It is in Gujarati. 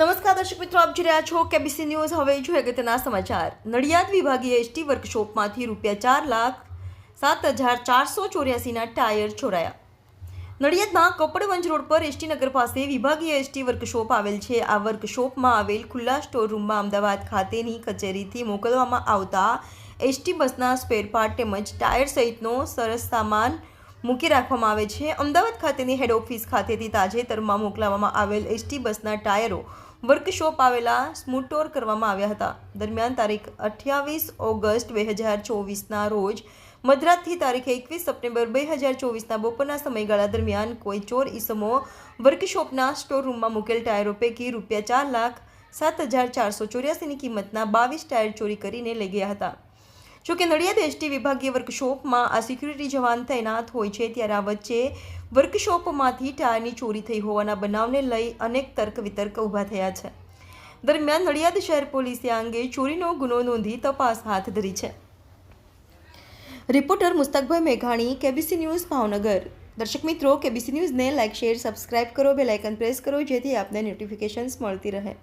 નમસ્કાર દર્શક મિત્રો, આપ જોઈ રહ્યા છો કેબીસી ન્યૂઝ. હવે જોઈએ અગત્યના સમાચાર. નડિયાદ વિભાગીય એસટી વર્કશોપમાંથી રૂપિયા ચાર લાખ સાત હજાર ચારસો ચોર્યાસીના ટાયર ચોરાયા. નડિયાદમાં કપડવંજ રોડ પર એસટી નગર પાસે વિભાગીય એસટી વર્કશોપ આવેલ છે. આ વર્કશોપમાં આવેલ ખુલ્લા સ્ટોર રૂમમાં અમદાવાદ ખાતેની કચેરીથી મોકલવામાં આવતા એસટી બસના સ્પેરપાર્ટ તેમજ ટાયર સહિતનો સરસ સામાન મૂકી રાખવામાં આવે છે. અમદાવાદ ખાતેની હેડ ઓફિસ ખાતેથી તાજેતરમાં મોકલાવવામાં આવેલ એસટી બસના ટાયરો વર્કશોપ આવેલા સ્મૂટોર કરવામાં આવ્યા હતા. દરમિયાન તારીખ અઠ્યાવીસ ઓગસ્ટ બે હજાર ચોવીસના રોજ, મધરાતથી તારીખ એકવીસ સપ્ટેમ્બર બે હજાર ચોવીસના બપોરના સમયગાળા દરમિયાન કોઈ ચોર ઈસમો વર્કશોપના સ્ટોર રૂમમાં મૂકેલ ટાયરો પૈકી રૂપિયા ચાર લાખ સાત હજાર ચારસો ચોર્યાસીની કિંમતના બાવીસ ટાયર ચોરી કરીને લઈ ગયા હતા. જોકે નડિયાદ એસટી વિભાગીય વર્કશોપમાં આ સિક્યુરિટી જવાન તૈનાત હોય છે, ત્યારે આ વચ્ચે વર્કશોપમાંથી ટાયરની ચોરી થઈ હોવાના બનાવને લઈ અનેક તર્ક વિતર્ક ઊભા થયા છે. દરમિયાન નડિયાદ શહેર પોલીસે આ અંગે ચોરીનો ગુનો નોંધી તપાસ હાથ ધરી છે. રિપોર્ટર મુસ્તકભાઈ મેઘાણી, કેબીસી ન્યૂઝ ભાવનગર. દર્શક મિત્રો, કેબીસી ન્યૂઝને લાઇક, શેર, સબસ્ક્રાઇબ કરો, બેલ આઇકન પ્રેસ કરો, જેથી આપને નોટિફિકેશન્સ મળતી રહે.